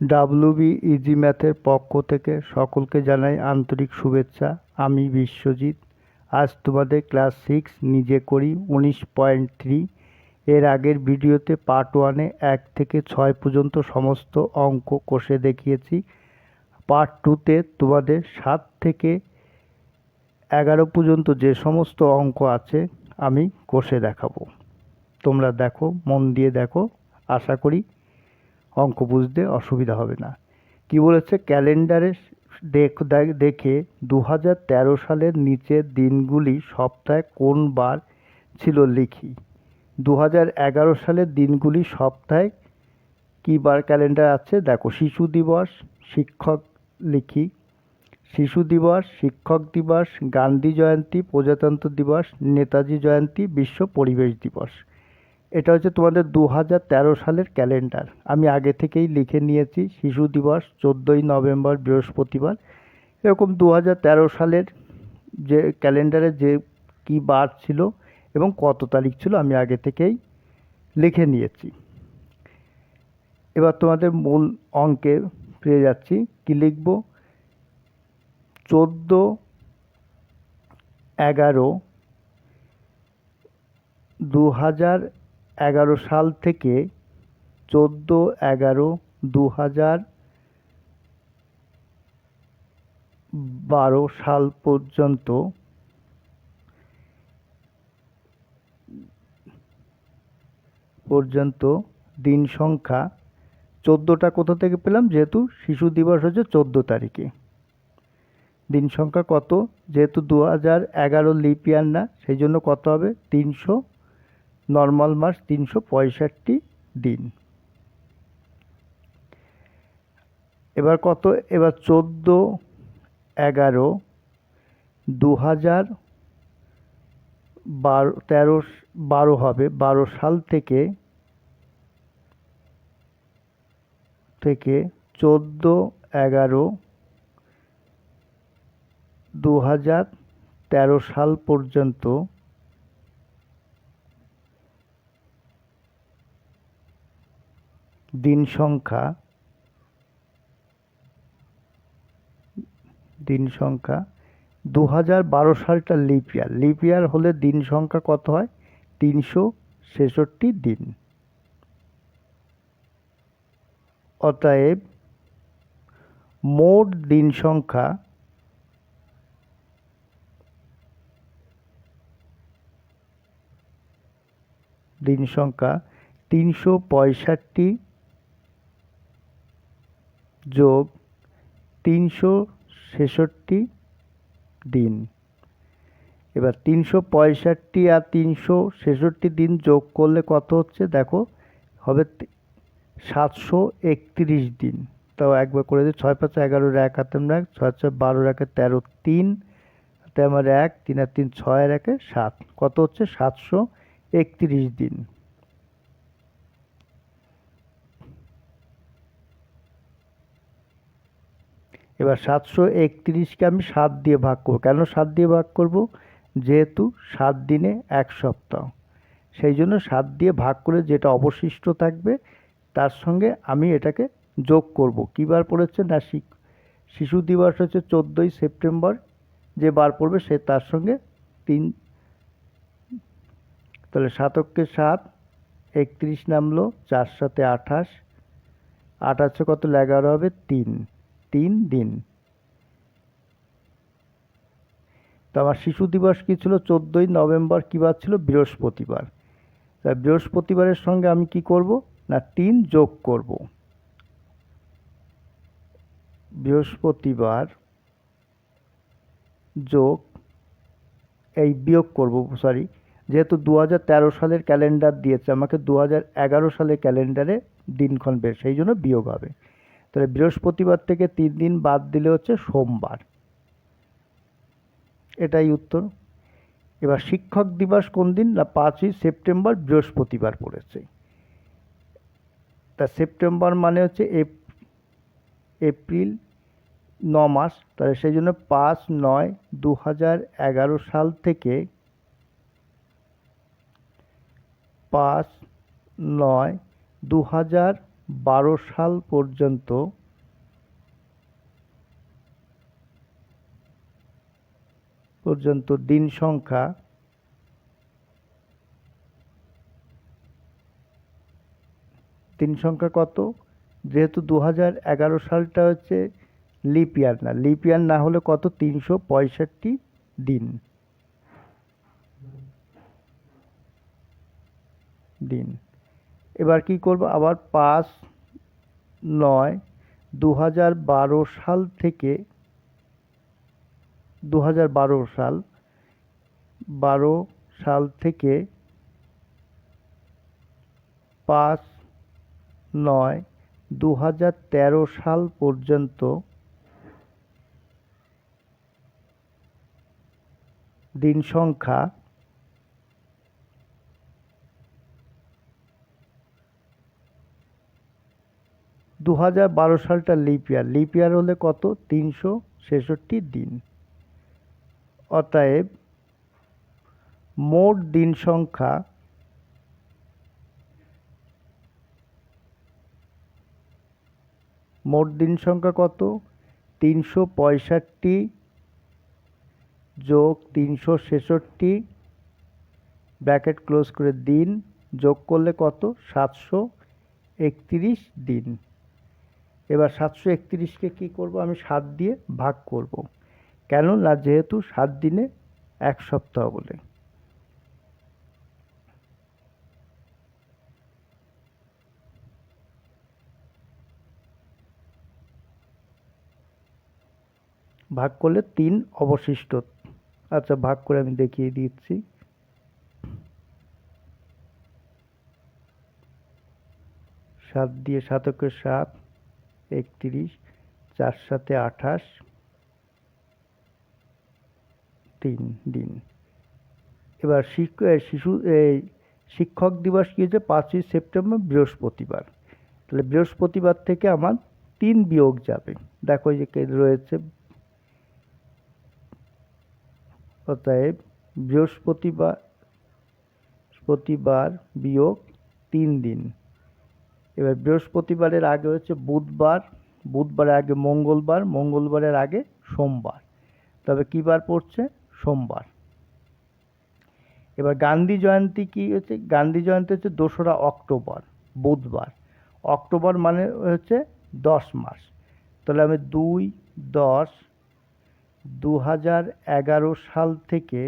WB easy ম্যাথের পক্ষ থেকে সকলকে জানাই আন্তরিক শুভেচ্ছা। আমি বিশ্বজিৎ। আজ তোমাদের ক্লাস সিক্স নিজে করি উনিশ পয়েন্ট থ্রি। এর আগের ভিডিওতে পার্ট ওয়ানে এক থেকে ছয় পর্যন্ত সমস্ত অঙ্ক কষে দেখিয়েছি। পার্ট টুতে তোমাদের সাত থেকে এগারো পর্যন্ত যে সমস্ত অঙ্ক আছে আমি কষে দেখাবো। তোমরা দেখো, মন দিয়ে দেখো। আশা করি অঙ্ক বুঝতে অসুবিধা হবে না। কি বলেছে? ক্যালেন্ডারে দেখ- দু হাজার তেরো সালের নিচের দিনগুলি সপ্তাহে কোন বার ছিল লিখি? দু হাজার এগারো সালের দিনগুলি সপ্তাহে কী বার ক্যালেন্ডার আছে? দেখো, শিশু দিবস, শিক্ষক লিখি। শিশু দিবস, শিক্ষক দিবস, গান্ধী জয়ন্তী, প্রজাতন্ত্র দিবস, নেতাজি জয়ন্তী, বিশ্ব পরিবেশ দিবস। এটা হচ্ছে তোমাদের দু হাজার তেরো সালের ক্যালেন্ডার। আমি আগে থেকেই লিখে নিয়েছি, শিশু দিবস চোদ্দোই নভেম্বর বৃহস্পতিবার। এরকম দু হাজার তেরো সালের যে ক্যালেন্ডারে যে কী বার ছিল এবং কত তারিখ ছিল আমি আগে থেকেই লিখে নিয়েছি। এবার তোমাদের মূল অঙ্কে পেয়ে যাচ্ছি, কী লিখব? চোদ্দ এগারো দু হাজার এগারো সাল থেকে চোদ্দ এগারো দু হাজার বারো সাল পর্যন্ত পর্যন্ত দিন সংখ্যা চোদ্দোটা কোথা থেকে পেলাম? যেহেতু শিশু দিবস হচ্ছে চোদ্দ তারিখে। দিন সংখ্যা কত? যেহেতু দু হাজার এগারো লিপ ইয়ার না সেই জন্য কত হবে? তিনশো নর্মাল মাস তিনশো পঁয়ষট্টি দিন। এবার কত? এবার চোদ্দ, এগারো দু হাজার বারো, তেরো, বারো হবে। বারো সাল থেকে থেকে চোদ্দ, এগারো দু হাজার তেরো সাল পর্যন্ত দিন সংখ্যা দিন সংখ্যা দু হাজার বারো সালটা লিপ ইয়ার। লিপ ইয়ার হলে দিন সংখ্যা কত হয়? তিনশো ছেষট্টি দিন। অতএব, মোট দিন সংখ্যা দিন সংখ্যা তিনশো পঁয়ষট্টি যোগ তিনশো ছেষট্টি দিন। এবার তিনশো পঁয়ষট্টি আর তিনশো ছেষট্টি দিন যোগ করলে কত হচ্ছে? দেখো, হবে সাতশো একত্রিশ দিন। তাও একবার করে দিই, ছয় পাঁচ এগারোর এক হাতে এক, ছয় ছয় বারোর একে তেরো তিন হাতে আমার এক, তিন আর তিন ছয়ের একে সাত। কত হচ্ছে? সাতশো একত্রিশ দিন। এবার সাতশো একত্রিশকে আমি সাত দিয়ে ভাগ করব। কেন সাত দিয়ে ভাগ করব? যেহেতু সাত দিনে এক সপ্তাহ। সেই জন্য সাত দিয়ে ভাগ করে যেটা অবশিষ্ট থাকবে, তার সঙ্গে আমি এটাকে যোগ করব। কী বার পড়েছে? না শিশু দিবস হচ্ছে চোদ্দোই সেপ্টেম্বর। যে বার পড়বে সে তার সঙ্গে তিন, তাহলে সাতককে সাত, একত্রিশ নামলো, চার সাথে আঠাশ, আঠাশে কত? এগারো হবে তিন। তিন দিন। তো আমার শিশু দিবস কী ছিল? চোদ্দোই নভেম্বর কী বার ছিল? বৃহস্পতিবার। তা বৃহস্পতিবারের সঙ্গে আমি কি করব? না, তিন যোগ করব। বৃহস্পতিবার যোগ এই বিয়োগ করব সরি যেহেতু দু হাজার তেরো সালের ক্যালেন্ডার দিয়েছে, আমাকে দু হাজার এগারো সালের ক্যালেন্ডারে দিনক্ষণ বের, সেই জন্য বিয়োগ হবে। তাহলে বৃহস্পতিবার থেকে তিন দিন বাদ দিলে হচ্ছে সোমবার। এটাই উত্তর। এবার শিক্ষক দিবস কোন দিন? না, পাঁচই সেপ্টেম্বর বৃহস্পতিবার পড়েছে। তা সেপ্টেম্বর মানে হচ্ছে এপ- এপ্রিল ন মাস। তাহলে সেই জন্য পাঁচ নয় দু হাজার এগারো সাল থেকে পাঁচ নয় দু হাজার বারো সাল পর্যন্ত পর্যন্ত দিন সংখ্যা দিন সংখ্যা কত? যেহেতু দু এগারো সালটা হচ্ছে লিপ ইয়ার না, লিপ ইয়ার না হলে কত? তিনশো পঁয়ষট্টি দিন। দিন। এবার কি করব? আবার পাঁচ নয় দু সাল থেকে দু হাজার বারো সাল বারো সাল থেকে পাঁচ নয় দু সাল পর্যন্ত দিন সংখ্যা দু হাজার বারো সালটা লিপ ইয়ার লিপ ইয়ার হলে কত? তিনশো ছেষট্টি দিন। অতএব মোট দিন সংখ্যা মোট দিন সংখ্যা কত? তিনশো পঁয়ষট্টি যোগ তিনশো ছেষট্টি ব্র্যাকেট ক্লোজ করে দিন যোগ করলে কত? সাতশো একত্রিশ দিন। এবার সাতশো একত্রিশকে কী করব? আমি সাত দিয়ে ভাগ করব। কেন? না, যেহেতু সাত দিনে এক সপ্তাহ বলে। ভাগ করলে তিন অবশিষ্ট। আচ্ছা ভাগ করে আমি দেখিয়ে দিচ্ছি। সাত দিয়ে সাতকে সাত একত্রিশ, চার সাথে আঠাশ, তিন দিন। এবার শিশু এই শিক্ষক দিবস কি হচ্ছে পাঁচই সেপ্টেম্বর, বৃহস্পতিবার। তাহলে বৃহস্পতিবার থেকে আমার তিন বিয়োগ যাবে। দেখো যে রয়েছে। অতএব বৃহস্পতিবার বৃহস্পতিবার বিয়োগ তিন দিন। এবার বৃহস্পতিবারের আগে হচ্ছে বুধবার বুধবারের আগে মঙ্গলবার, মঙ্গলবারের আগে সোমবার। তবে কী বার পড়ছে? সোমবার। এবার গান্ধী জয়ন্তী কি হচ্ছে? গান্ধী জয়ন্তী হচ্ছে দোসরা অক্টোবর, বুধবার। অক্টোবর মানে হচ্ছে দশ মাস তাহলে আমি দুই দশ দু হাজার এগারো সাল থেকে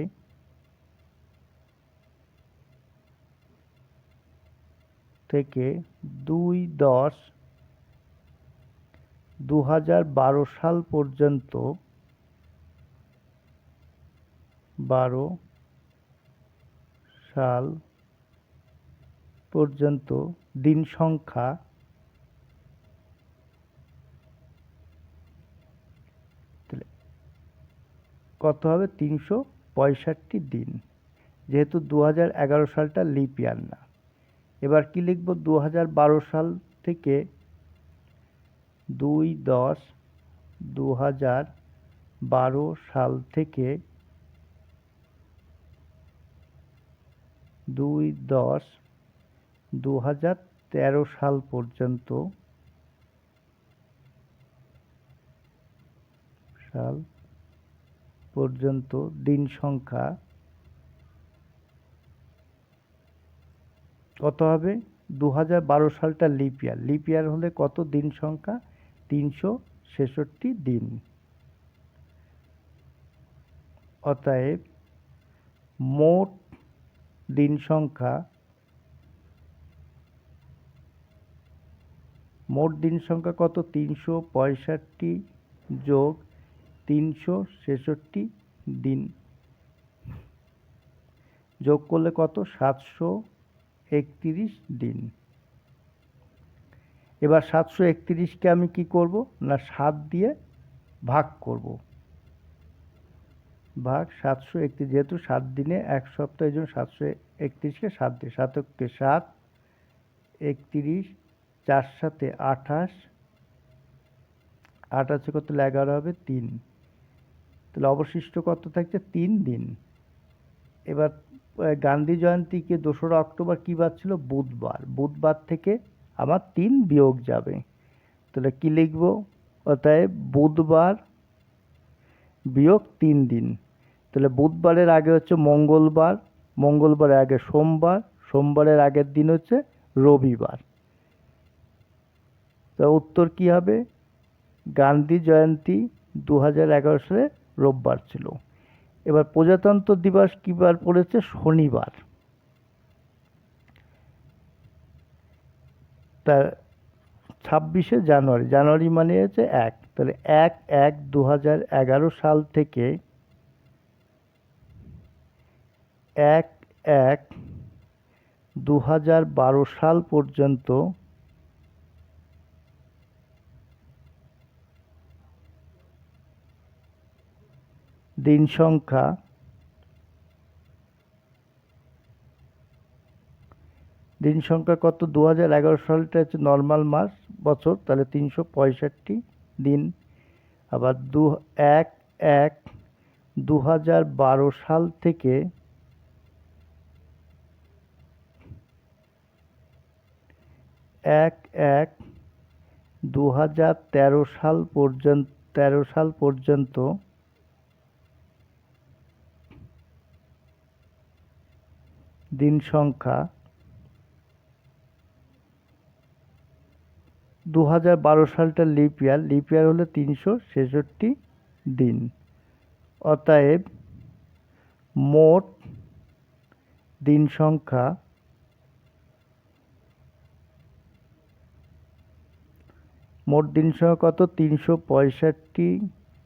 থেকে দুই দশ দু হাজার বারো সাল পর্যন্ত বারো সাল পর্যন্ত দিন সংখ্যা কত হবে? তিনশো পঁয়ষট্টি দিন। যেহেতু দু হাজার এগারো সালটা লিপ ইয়ার না। এবার কি লিখব? দু হাজার বারো সাল থেকে দুই দশ দু বারো সাল থেকে দুই দশ দু হাজার তেরো সাল পর্যন্ত সাল পর্যন্ত দিন সংখ্যা কত হবে? দু হাজার বারো সালটা লিপ ইয়ার লিপ ইয়ার হলে কত দিন সংখ্যা? তিনশো ছেষট্টি দিন। অতএব মোট দিন সংখ্যা মোট দিন সংখ্যা কত? তিনশো পঁয়ষট্টি যোগ তিনশো ছেষট্টি দিন। যোগ করলে কত? সাতশো একত্রিশ দিন। এবার সাতশো একত্রিশকে আমি কি করব? না, সাত দিয়ে ভাগ করব। ভাগ সাতশো একত্রিশ, যেহেতু সাত দিনে এক সপ্তাহ, এই জন্য সাতশো একত্রিশকে সাত দিয়ে সাতককে সাত, একত্রিশ, চার সাথে আঠাশ, আঠাশে কত এগারো হবে? তিন। তাহলে অবশিষ্ট কত থাকছে? তিন দিন। এবার গান্ধী জয়ন্তীকে দোসরা অক্টোবর কী বার ছিল? বুধবার। বুধবার থেকে আমার তিন বিয়োগ যাবে। তাহলে কি লিখব? অতএব বুধবার বিয়োগ তিন দিন। তাহলে বুধবারের আগে হচ্ছে মঙ্গলবার মঙ্গলবারের আগে সোমবার, সোমবারের আগের দিন হচ্ছে রবিবার। তা উত্তর কি হবে? গান্ধী জয়ন্তী দু হাজার এগারো সালে রোববার ছিল। এবার প্রজাতন্ত্র দিবস কী বার পড়েছে? শনিবার। তা ছাব্বিশে জানুয়ারি। জানুয়ারি মানে হচ্ছে এক। তাহলে এক এক দু এগারো সাল থেকে এক এক দু বারো সাল পর্যন্ত দিন সংখ্যা দিন সংখ্যা কত? দু হাজার এগারো সালটা হচ্ছে নর্মাল মাস, বছর, তাহলে তিনশো পঁয়ষট্টি দিন। আবার দু, এক এক দু হাজার বারো সাল থেকে এক এক দু হাজার তেরো সাল পর্যন্ত, তেরো সাল পর্যন্ত দিন সংখ্যা দু হাজার বারো সালটা লিপ ইয়ার লিপ ইয়ার হলো তিনশো ছেষট্টি দিন। অতএব মোট দিন সংখ্যা মোট দিন সংখ্যা কত? তিনশো পঁয়ষট্টি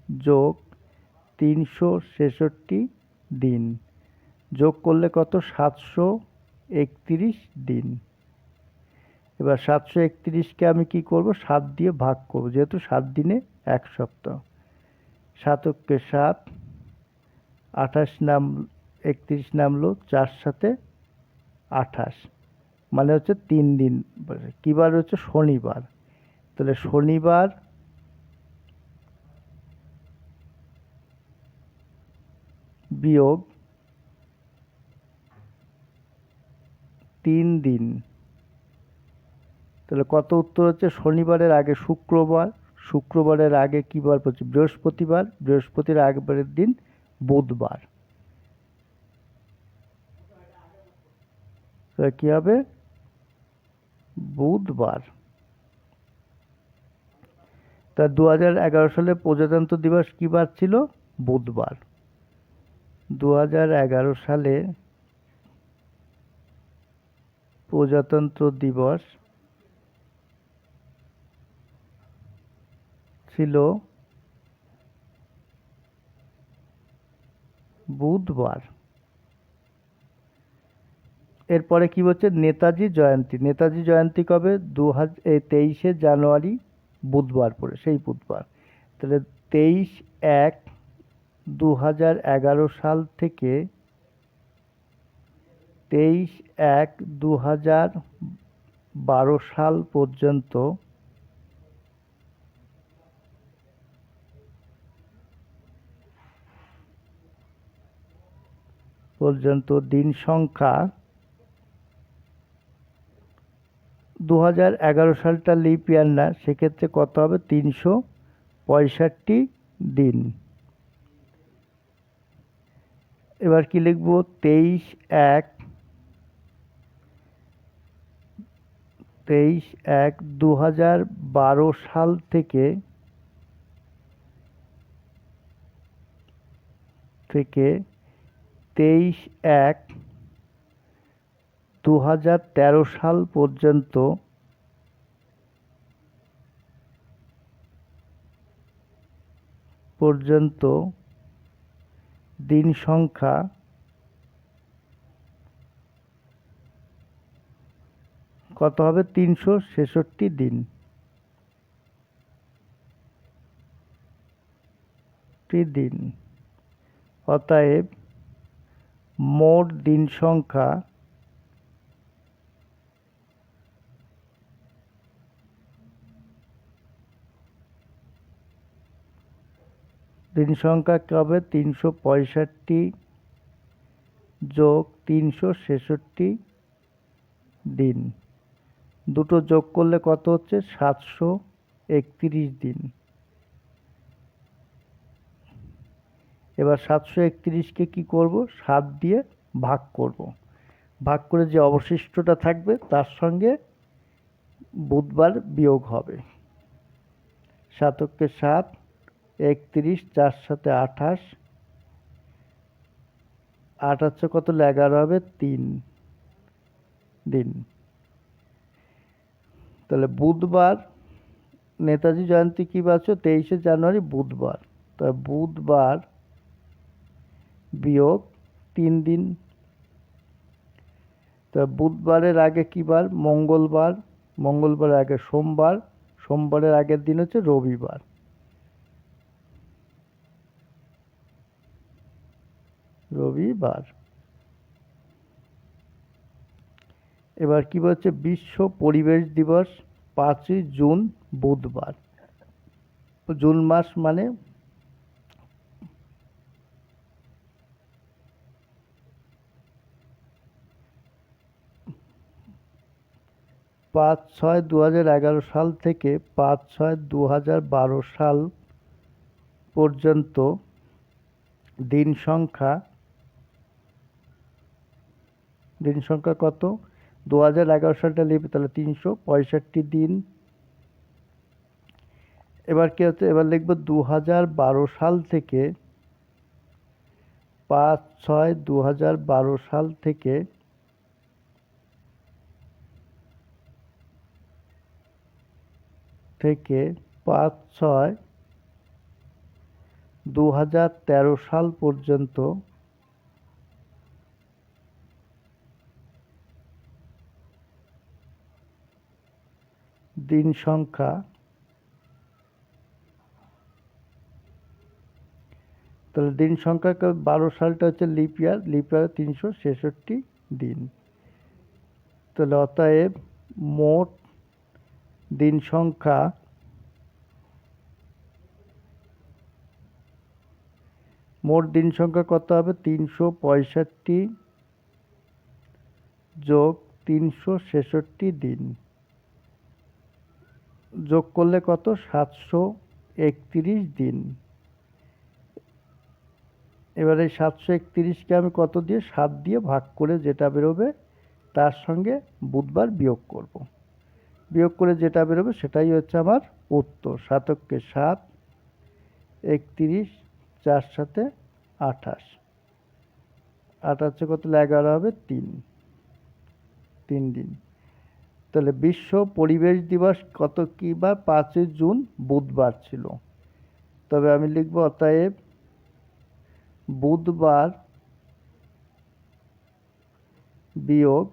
যোগ তিনশো ছেষট্টি দিন। যোগ করলে কত? সাতশো একত্রিশ দিন। এবার সাতশো একত্রিশকে আমি কি করব? সাত দিয়ে ভাগ করব, যেহেতু সাত দিনে এক সপ্তাহ। সাতককে সাত, আঠাশ নাম, একত্রিশ নামলো, চার সাথে আঠাশ। মানে হচ্ছে তিন দিন কী বার হচ্ছে? শনিবার। তাহলে শনিবার বিয়োগ তিন দিন। তাহলে কত উত্তর হচ্ছে? শনিবারের আগে শুক্রবার, শুক্রবারের আগে কী বার পড়ছে? বৃহস্পতিবার, বৃহস্পতির আগের দিন বুধবার। কী হবে? বুধবার। তা দু হাজার এগারো সালে প্রজাতন্ত্র দিবস কী বার ছিল? বুধবার। দু হাজার এগারো সালে প্রজাতন্ত্র দিবস ছিল বুধবার। এরপরে কি বলছে নেতাজি জয়ন্তী। নেতাজি জয়ন্তী কবে? দু হাজার তেইশে জানুয়ারি বুধবার পড়ে সেই বুধবার। তাহলে তেইশ এক দু হাজার এগারো সাল থেকে তেইশ এক দু হাজার বারো সাল পর্যন্ত পর্যন্ত দিন সংখ্যা দু হাজার এগারো সালটা লিপ ইয়ার না, সেক্ষেত্রে কত হবে? তিনশো পঁয়ষট্টি দিন। এবার কি লিখব? তেইশ এক তেইশ এক দু হাজার বারো সাল থেকে থেকে তেইশ এক দু হাজার তেরো সাল পর্যন্ত পর্যন্ত দিন সংখ্যা কত হবে? তিনশো ছেষট্টি দিন। দিন। অতএব মোট দিন সংখ্যা দিন সংখ্যা কী হবে? তিনশো পঁয়ষট্টি যোগ তিনশো ছেষট্টি দিন। দুটো যোগ করলে কত হচ্ছে? সাতশো একত্রিশ দিন। এবার সাতশো একত্রিশকে কী করব? সাত দিয়ে ভাগ করব। ভাগ করে যে অবশিষ্টটা থাকবে, তার সঙ্গে বুধবার বিয়োগ হবে। সাতককে সাত, একত্রিশ, চার সাথে আঠাশ। হচ্ছে কত? এগারো হবে, তিন দিন। তাহলে বুধবার নেতাজি জয়ন্তী কী বাচ্চ তেইশে জানুয়ারি বুধবার। তা বুধবার বিয়োগ তিন দিন। তা বুধবারের আগে কী বার? মঙ্গলবার। মঙ্গলবারের আগে সোমবার। সোমবারের আগের দিন হচ্ছে রবিবার। রবিবার। এবার কি বলছে? বিশ্ব পরিবেশ দিবস পাঁচই জুন বুধবার। জুন মাস মানে পাঁচ ছয় দু হাজার এগারো সাল থেকে পাঁচ ছয় দু হাজার বারো সাল পর্যন্ত দিন সংখ্যা দিন সংখ্যা কত? দু হাজার এগারো সালটা লিখবে তাহলে তিনশো পঁয়ষট্টি দিন। এবার কি হচ্ছে? এবার লিখব দু হাজার বারো সাল থেকে পাঁচ ছয় দু হাজার বারো সাল থেকে থেকে পাঁচ ছয় দু হাজার তেরো সাল পর্যন্ত দিন সংখ্যা তাহলে দিন সংখ্যা বারো সালটা হচ্ছে লিপ ইয়ার, লিপ তিনশো ছেষট্টি দিন। তাহলে অতএব মোট দিন সংখ্যা মোট দিন সংখ্যা কত হবে? তিনশো পঁয়ষট্টি যোগ তিনশো ছেষট্টি দিন। যোগ করলে কত? সাতশো একত্রিশ দিন। এবার এই সাতশো একত্রিশকে আমি কত দিয়ে? সাত দিয়ে ভাগ করে যেটা বেরোবে, তার সঙ্গে বুধবার বিয়োগ করব। বিয়োগ করে যেটা বেরোবে, সেটাই হচ্ছে আমার উত্তর। সাতককে সাত, একত্রিশ, চার সাথে আঠাশ। হচ্ছে কত? এগারো হবে তিন। তিন দিন। তাহলে বিশ্ব পরিবেশ দিবস কত কী বা পাঁচই জুন বুধবার ছিল। তবে আমি লিখব অতএব বুধবার বিয়োগ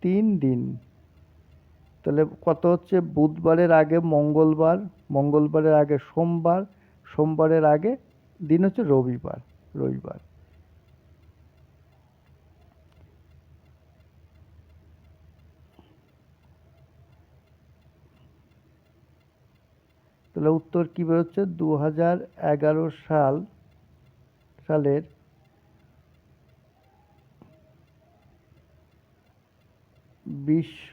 তিন দিন। তাহলে কত হচ্ছে? বুধবারের আগে মঙ্গলবার, মঙ্গলবারের আগে সোমবার, সোমবারের আগে দিন হচ্ছে রবিবার রবিবার। তাহলে উত্তর কী বেরোচ্ছে? দু হাজার এগারো সাল, সালের বিশ্ব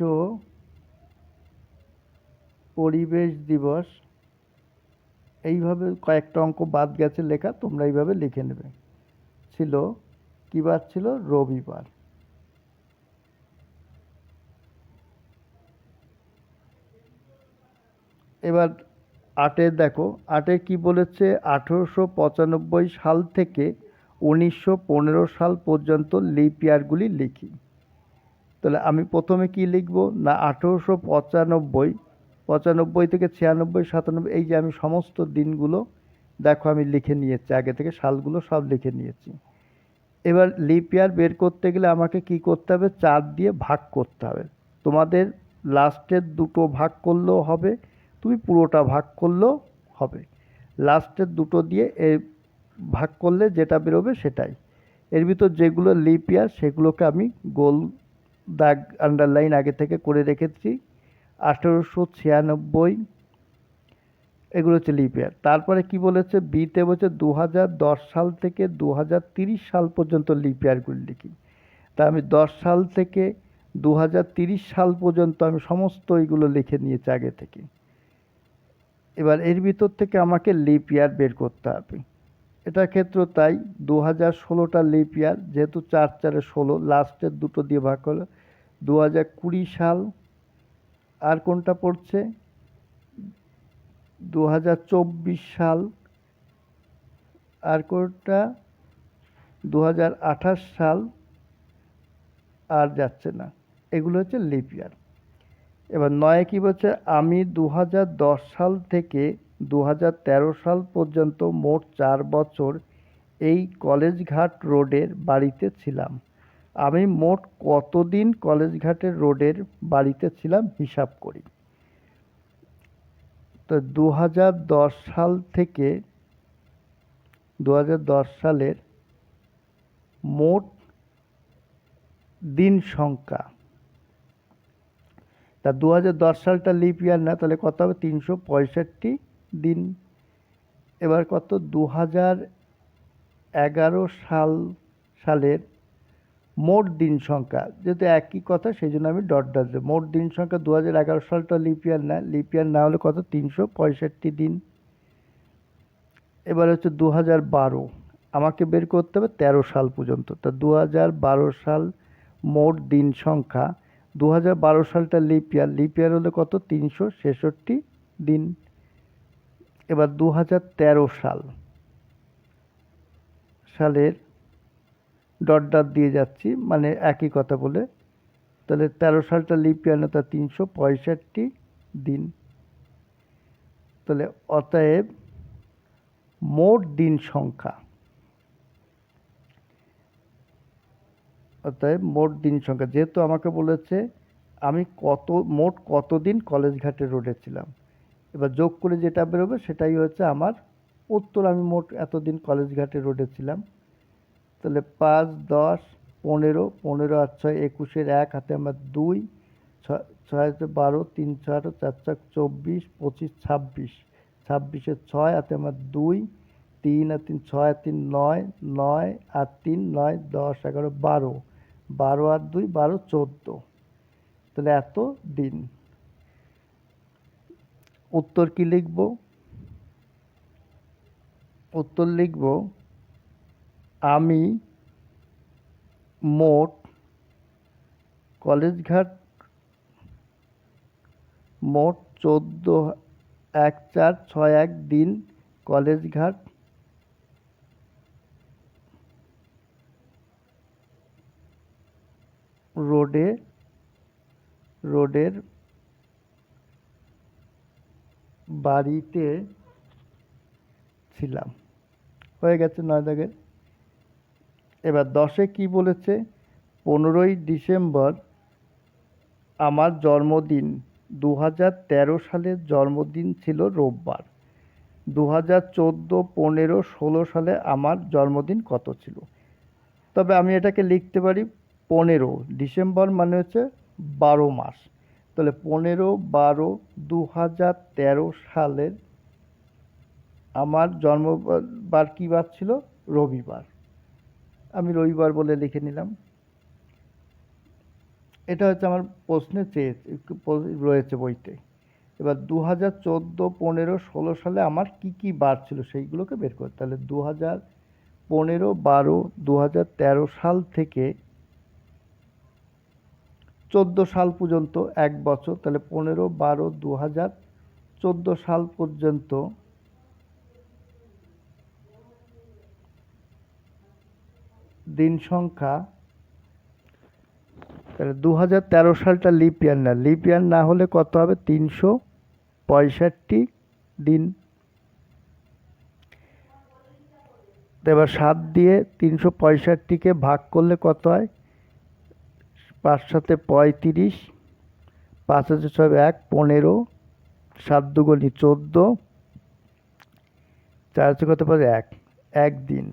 পরিবেশ দিবস। এইভাবে কয়েকটা অঙ্ক বাদ গেছে লেখা, তোমরা এইভাবে লিখে নেবে। ছিল, কী বার ছিল? রবিবার। এবার আটের দেখো, আটে কি বলেছে? আঠেরোশো পঁচানব্বই সাল থেকে উনিশশো পনেরো সাল পর্যন্ত লিপ ইয়ারগুলি লিখি। তাহলে আমি প্রথমে কি লিখব? না, আঠেরোশো পঁচানব্বই পঁচানব্বই থেকে ছিয়ানব্বই, সাতানব্বই, এই যে আমি সমস্ত দিনগুলো দেখো আমি লিখে নিয়েছি, আগে থেকে সালগুলো সব লিখে নিয়েছি। এবার লিপ ইয়ার বের করতে গেলে আমাকে কি করতে হবে? চার দিয়ে ভাগ করতে হবে। তোমাদের লাস্টের দুটো ভাগ করলেও হবে তুমি পুরোটা ভাগ করলেও হবে। লাস্টের দুটো দিয়ে এ ভাগ করলে যেটা বেরোবে সেটাই। এর ভিতর যেগুলো লিপ ইয়ার সেগুলোকে আমি গোল দাগ আন্ডারলাইন আগে থেকে করে রেখেছি। আঠেরোশো ছিয়ানব্বই, এগুলো হচ্ছে লিপ ইয়ার তারপরে কি বলেছে? বিতে বলছে দু দশ সাল থেকে দু হাজার তিরিশ সাল পর্যন্ত লিপ ইয়ারগুলি লিখি। তা আমি দশ সাল থেকে দু সাল পর্যন্ত আমি সমস্ত এইগুলো লিখে নিয়েছি আগে থেকে। এবার এর ভিতর থেকে আমাকে লিপ ইয়ার বের করতে হবে। এটার ক্ষেত্র তাই দু হাজার ষোলোটা লিপ ইয়ার যেহেতু চার চারে ষোলো লাস্টের দুটো দিয়ে ভাগ হলো দু হাজার কুড়ি সাল আর কোনটা পড়ছে? দু হাজার চব্বিশ সাল আর কোনটা? দু হাজার আঠাশ সাল আর যাচ্ছে না। এগুলো হচ্ছে লিপ ইয়ার এবার নয় কি বলছে? আমি দু হাজার দশ সাল থেকে দু হাজার তেরো সাল পর্যন্ত মোট চার বছর এই কলেজঘাট রোডের বাড়িতে ছিলাম। আমি মোট কতদিন কলেজঘাটের রোডের বাড়িতে ছিলাম হিসাব করি। তো দু হাজার দশ সাল থেকে দু হাজার দশ সালের মোট দিন সংখ্যা তা দু হাজার দশ সালটা লিপ ইয়ার না, তাহলে কত হবে? তিনশো পঁয়ষট্টি দিন। এবার কত? দু এগারো সাল, সালের মোট দিন সংখ্যা। যেহেতু একই কথা সেই জন্য আমি ডট ডট মোট দিন সংখ্যা দু এগারো সালটা লিপ ইয়ার না লিপ ইয়ার না হলে কত? তিনশো পঁয়ষট্টি দিন। এবার হচ্ছে দু বারো। আমাকে বের করতে হবে তেরো সাল পর্যন্ত। তা দু বারো সাল মোট দিন সংখ্যা দু হাজার বারো সালটা লিপ ইয়ার লিপ ইয়ার হলে কত? তিনশো ছেষট্টি দিন। এবার দু হাজার তেরো সাল। সালের ডট ডট দিয়ে যাচ্ছি মানে একই কথা বলে। তাহলে তেরো সালটা লিপ ইয়ার না, তা তিনশো পঁয়ষট্টি দিন। তাহলে অতএব মোট দিন সংখ্যা। অতএব মোট দিন সংখ্যা। যেহেতু আমাকে বলেছে, আমি কত, মোট কতদিন কলেজ ঘাটে রোডে ছিলাম। এবার যোগ করে যেটা বেরোবে সেটাই হচ্ছে আমার উত্তর। আমি মোট এতদিন কলেজ ঘাটে রোডে ছিলাম। তাহলে পাঁচ, দশ, পনেরো পনেরো আর ছয়, একুশের এক, হাতে আমার দুই, ছয় বারো, তিন, ছয় আঠারো চার চার, চব্বিশ, পঁচিশ, ছাব্বিশ। ছাব্বিশের ছয়, হাতে আমার দুই, তিন আর তিন, ছয় তিন, নয় নয় আর তিন, নয়, দশ, এগারো, বারো। বারো আর দুই, বারো চোদ্দ। তাহলে এত দিন। উত্তর কি লিখব? উত্তর লিখব, আমি মোট কলেজঘাট মোট চোদ্দ এক চার ছয় এক দিন কলেজঘাট রোডে, রোডের বাড়িতে ছিলাম। হয়ে গেছে নয় দাগের। এবার দশে কি বলেছে? পনেরোই ডিসেম্বর আমার জন্মদিন। দু হাজার তেরো সালের জন্মদিন ছিল রোববার। দু হাজার চোদ্দ, পনেরো, ষোলো সালে আমার জন্মদিন কত ছিল? তবে আমি এটাকে লিখতে পারি পনেরো, ডিসেম্বর মানে হচ্ছে বারো মাস। তাহলে পনেরো, বারো দু হাজার তেরো সালের আমার জন্মবার কী বার ছিল? রবিবার। আমি রবিবার বলে লিখে নিলাম। এটা হচ্ছে আমার প্রশ্নে চেয়ে, রয়েছে বইতে। এবার দু হাজার চোদ্দ, পনেরো, ষোলো সালে আমার কি কি বার ছিল সেইগুলোকে বের করতে তাহলে দু হাজার পনেরো, বারো দু হাজার তেরো সাল থেকে চোদ্দ সাল পর্যন্ত এক বছর, তাহলে পনেরো বারো দু হাজার চোদ্দ সাল পর্যন্ত দিন সংখ্যা, তাহলে দু হাজার তেরো সালটা লিপ ইয়ার না। লিপ ইয়ার না হলে কত হবে? তিনশো পঁয়ষট্টি দিন। এবার সাত দিয়ে তিনশো পঁয়ষট্টিকে ভাগ করলে কত হয়? পাঁচ সাথে পঁয়ত্রিশ পাঁচ হাজার ছয় এক, পনেরো, সাত দুগুণি চোদ্দ চার হচ্ছে কত পারে এক একদিন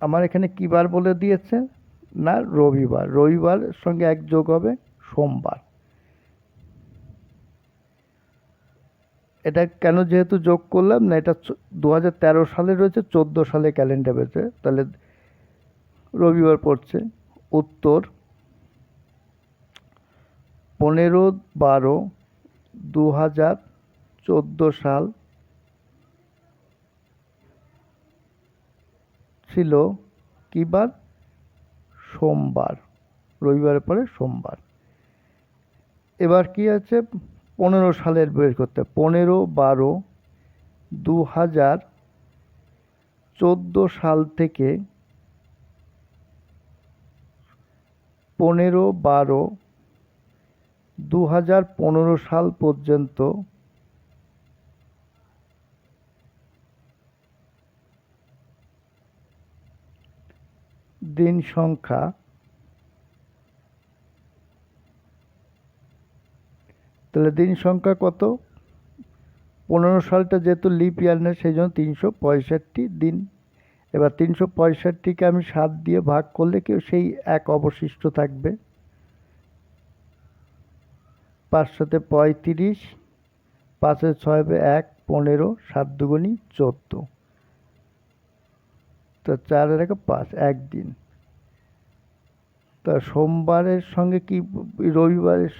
আমার এখানে কী বার বলে দিয়েছে? না, রবিবার। রবিবার সঙ্গে এক যোগ হবে, সোমবার। এটা কেন যেহেতু যোগ করলাম না, এটা দু হাজার তেরো সালে রয়েছে, চোদ্দ সালে ক্যালেন্ডার রয়েছে তাহলে রবিবার পড়ছে। উত্তর পনেরো বারো দু হাজার চোদ্দ সাল ছিল কী বার সোমবার। রবিবারের পরে সোমবার। এবার কি আছে? পনেরো সালের বের করতে, পনেরো বারো দু হাজার চোদ্দ সাল থেকে পনেরো বারো দু হাজার পনেরো সাল পর্যন্ত দিন সংখ্যা তাহলে দিন সংখ্যা কত? পনেরো সালটা যেহেতু লিপ ইয়ার না সেই জন্য তিনশো পঁয়ষট্টি দিন। এবার তিনশো পঁয়ষট্টিকে আমি সাত দিয়ে ভাগ করলে কেউ সেই এক অবশিষ্ট থাকবে? পাঁচশোতে পঁয়ত্রিশ, পাঁচে ছয় হবে এক, পনেরো, সাত দুগুনি চোদ্দ। তো চার একে পাঁচ একদিন তা সোমবারের সঙ্গে কি রবিবারের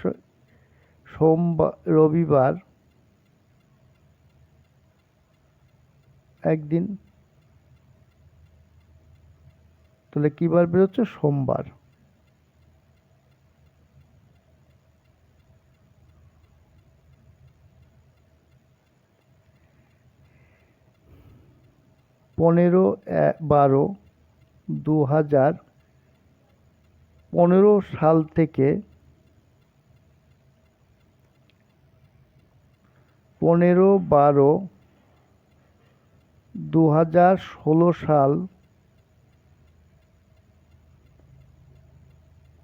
সোমবার রবিবার একদিন। তাহলে কী বার বেরোচ্ছে? সোমবার। পনেরো বারো দু হাজার পনেরো সাল থেকে পনেরো বারো দু হাজার ষোলো সাল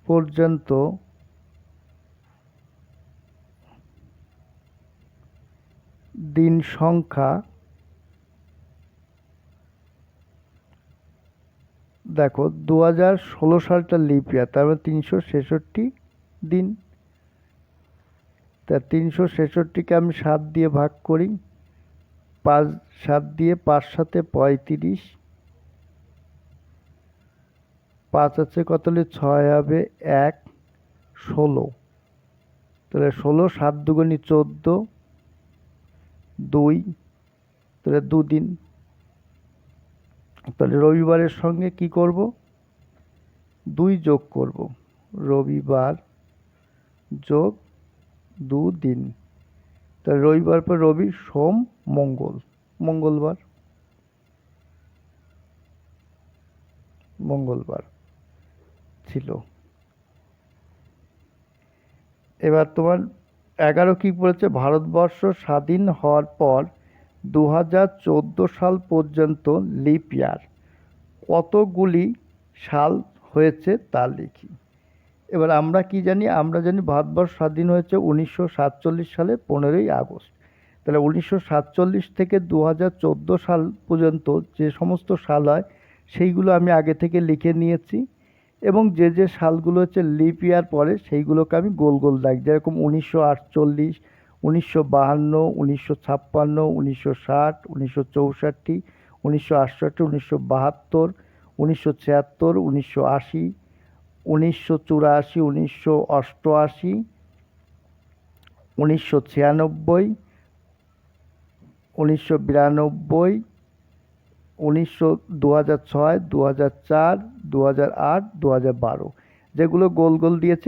পর্যন্ত দিন সংখ্যা দেখো দু হাজার ষোলো সালটা লিপ ইয়ার, তার মানে তিনশো ছেষট্টি দিন। তা তিনশো ছেষট্টিকে আমি সাত দিয়ে ভাগ করি। পাঁচ, সাত দিয়ে পাঁচ সাথে পঁয়ত্রিশ। পাঁচ আছে কত হলে ছয় হবে? এক, ষোলো। তাহলে ষোলো, সাত দুগুনি চোদ্দ। দুই, তাহলে দুদিন। তাহলে রবিবারের সঙ্গে কি করব? দুই যোগ করব। রবিবার যোগ দুদিন। তাহলে রবিবার পর রবি, সোম, মঙ্গল। মঙ্গলবার। মঙ্গলবার ছিল। এবার তোমার এগারো কি বলেছে ভারতবর্ষ স্বাধীন হওয়ার পর দু হাজার চোদ্দ সাল পর্যন্ত লিপ ইয়ার। কতগুলি সাল হয়েছে তা লিখি। এবার আমরা কি জানি? আমরা জানি ভারতবর্ষ স্বাধীন হয়েছে উনিশশো সাতচল্লিশ সালে পনেরোই আগস্ট। তাহলে উনিশশো সাতচল্লিশ থেকে দু হাজার চোদ্দ সাল পর্যন্ত যে সমস্ত সাল হয়, সেইগুলো আমি আগে থেকে লিখে নিয়েছি এবং যে যে সালগুলো হচ্ছে লিপ ইয়ার পরে সেইগুলোকে আমি গোল গোল দাগ যেরকম উনিশশো আটচল্লিশ, উনিশশো বাহান্ন, উনিশশো ছাপ্পান্ন, উনিশশো ষাট, উনিশশো চৌষট্টি, উনিশশো আটষট্টি, উনিশশো বাহাত্তর, উনিশশো ছিয়াত্তর, উনিশশো আশি উনিশশো চুরাশি, উনিশশো অষ্টআশি, উনিশশো ছিয়ানব্বই, উনিশশো বিরানব্বই, উনিশশো দু হাজার ছয় দু হাজার চার দু হাজার আট দু হাজার বারো। যেগুলো গোল গোল দিয়েছে